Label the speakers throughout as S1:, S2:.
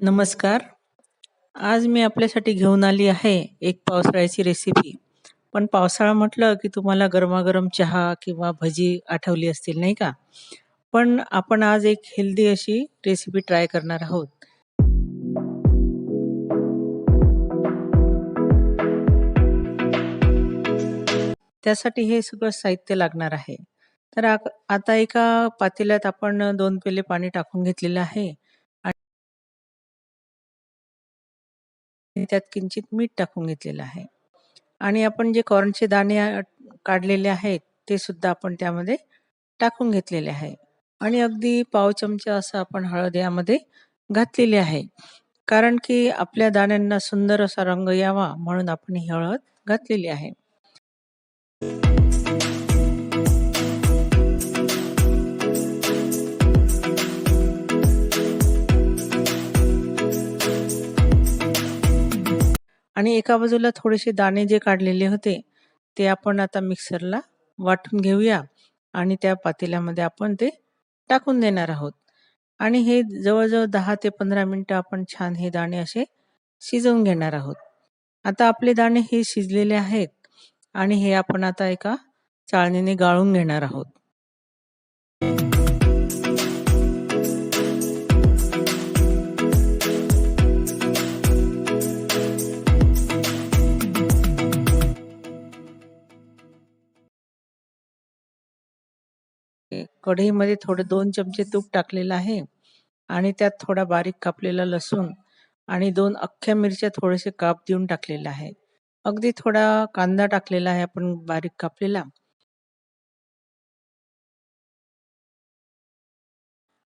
S1: नमस्कार. आज मी आपल्यासाठी घेऊन आली आहे एक पावसाळ्याची रेसिपी. पण पावसाळा म्हटलं की तुम्हाला गरमागरम चहा किंवा भजी आठवली असतील नाही का? पण आपण आज एक हेल्दी अशी रेसिपी ट्राय करणार आहोत. त्यासाठी हे सगळं साहित्य लागणार आहे. तर आता एका पातेल्यात आपण दोन पेले पाणी टाकून घेतलेलं आहे त्यात किंचित मीठ टाकून घेतलेलं आहे. आणि आपण जे कॉर्नचे दाणे काढलेले आहेत ते सुद्धा आपण त्यामध्ये टाकून घेतलेले आहे. आणि अगदी पाव चमचा असं आपण हळद यामध्ये घातलेली आहे. कारण की आपल्या दाण्यांना सुंदर असा रंग यावा म्हणून आपण ही हळद घातलेली आहे. आणि एका बाजूला थोडेसे दाणे जे काढलेले होते ते आपण आता मिक्सरला वाटून घेऊया आणि त्या पातेल्यामध्ये आपण ते टाकून देणार आहोत. आणि हे जवळजवळ दहा ते पंधरा मिनटं आपण छान हे दाणे असे शिजवून घेणार आहोत. आता आपले दाणे हे शिजलेले आहेत आणि हे आपण आता एका चाळणीने गाळून घेणार आहोत. कढईमध्ये थोडे दोन चमचे तूप टाकलेलं आहे आणि त्यात थोडा बारीक कापलेला लसूण आणि दोन अख्ख्या मिरच्या थोडेसे काप देऊन टाकलेला आहे. अगदी थोडा कांदा टाकलेला आहे आपण बारीक कापलेला.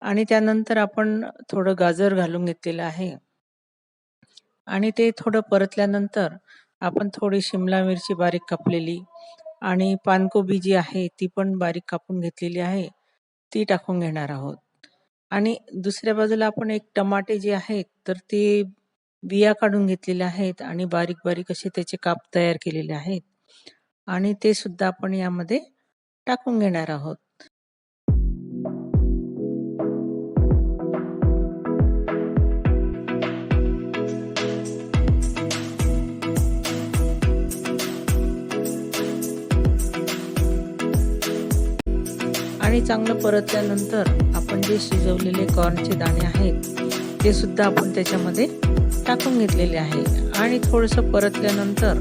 S1: आणि त्यानंतर आपण थोडं गाजर घालून घेतलेलं आहे. आणि ते थोडं परतल्यानंतर आपण थोडी शिमला मिरची बारीक कापलेली आणि पानकोबी जी आहे ती पण बारीक कापून घेतलेली आहे, ती टाकून घेणार आहोत. आणि दुसऱ्या बाजूला आपण एक टमाटे जे आहेत तर ते बिया काढून घेतलेल्या आहेत आणि बारीक-बारीक असे त्याचे काप तयार केलेले आहेत. आणि ते सुद्धा आपण यामध्ये टाकून घेणार आहोत. आणि चांगलं परतल्यानंतर आपण जे शिजवलेले कॉर्नचे दाणे आहेत ते सुद्धा आपण त्याच्यामध्ये टाकून घेतलेले आहे आणि थोडंसं परतल्यानंतर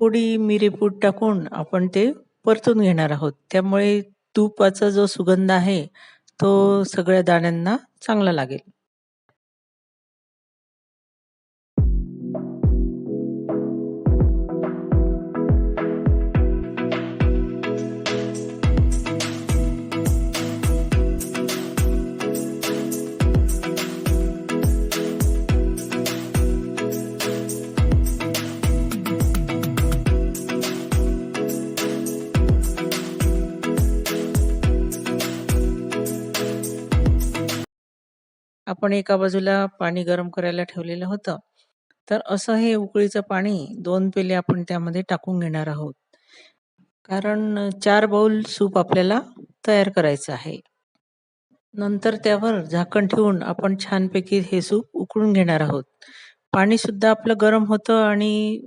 S1: थोडी मिरीपूड टाकून आपण ते परतून घेणार आहोत. त्यामुळे तुपाचा जो सुगंध आहे तो सगळ्या दाण्यांना चांगला लागेल. आपण एका बाजूला पाणी गरम करायला ठेवलेलं होतं. तर असं हे उकळीचं पाणी दोन पेले आपण त्यामध्ये टाकून घेणार आहोत. कारण चार बाउल सूप आपल्याला तयार करायचं आहे. नंतर त्यावर झाकण ठेवून आपण छानपैकी हे सूप उकळून घेणार आहोत. पाणीसुद्धा आपलं गरम होतं आणि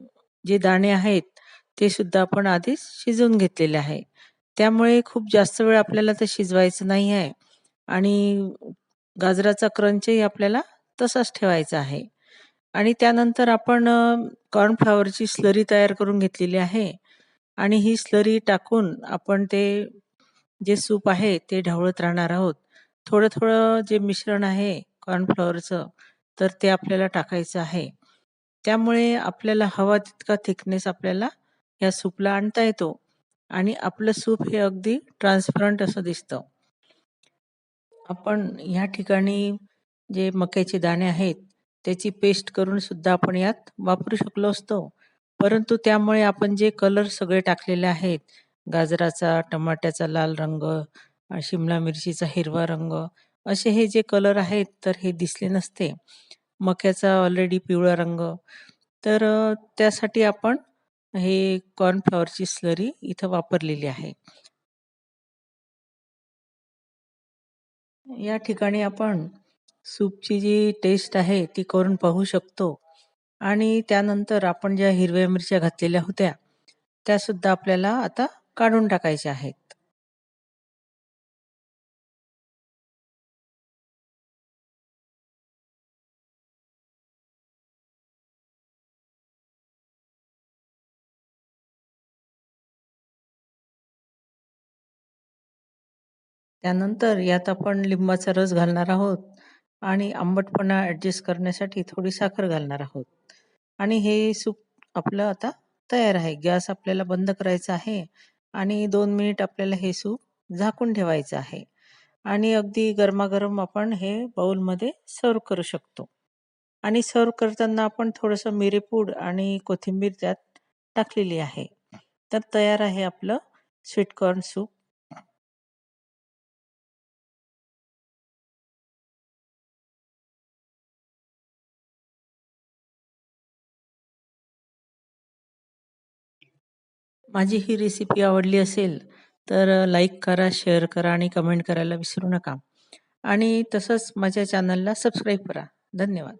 S1: जे दाणे आहेत ते सुद्धा आपण आधीच शिजवून घेतलेले आहे. त्यामुळे खूप जास्त वेळ आपल्याला ते शिजवायचं नाही आहे आणि गाजराचा क्रंचही आपल्याला तसाच ठेवायचा आहे. आणि त्यानंतर आपण कॉर्नफ्लॉवरची स्लरी तयार करून घेतलेली आहे आणि ही स्लरी टाकून आपण ते जे सूप आहे ते ढवळत राहणार आहोत. थोडं-थोडं जे मिश्रण आहे कॉर्नफ्लॉवरचं तर ते आपल्याला टाकायचं आहे. त्यामुळे आपल्याला हवा तितका थिकनेस आपल्याला या सूपला आणता येतो आणि आपलं सूप हे अगदी ट्रान्सपरंट असं दिसतं. आपण ह्या ठिकाणी जे मक्याचे दाणे आहेत त्याची पेस्ट करून सुद्धा आपण यात वापरू शकलो असतो. परंतु त्यामुळे आपण जे कलर सगळे टाकलेले आहेत, गाजराचा, टमाट्याचा लाल रंग, शिमला मिरचीचा हिरवा रंग, असे हे जे कलर आहेत तर हे दिसले नसते. मक्याचा ऑलरेडी पिवळा रंग. तर त्यासाठी आपण हे कॉर्नफ्लॉवरची स्लरी इथं वापरलेली आहे. या ठिकाणी आपण सूपची जी टेस्ट आहे ती करून पाहू शकतो. आणि त्यानंतर आपण ज्या हिरव्या मिरच्या घातलेल्या होत्या त्यासुद्धा आपल्याला आता काढून टाकायच्या आहेत. त्यानंतर यात आपण लिंबाचा रस घालणार आहोत आणि आंबटपणा ॲडजस्ट करण्यासाठी थोडी साखर घालणार आहोत. आणि हे सूप आपलं आता तयार आहे. गॅस आपल्याला बंद करायचा आहे आणि दोन मिनिट आपल्याला हे सूप झाकून ठेवायचं आहे. आणि अगदी गरमागरम आपण हे बाऊलमध्ये सर्व करू शकतो. आणि सर्व करताना आपण थोडंसं मिरेपूड आणि कोथिंबीर त्यात टाकलेली आहे. तर तयार आहे आपलं स्वीटकॉर्न सूप. माझी ही रेसिपी आवडली असेल तर लाईक करा शेअर करा आणि कमेंट करायला विसरू नका. आणि तसंच माझ्या चॅनलला सबस्क्राईब करा. धन्यवाद.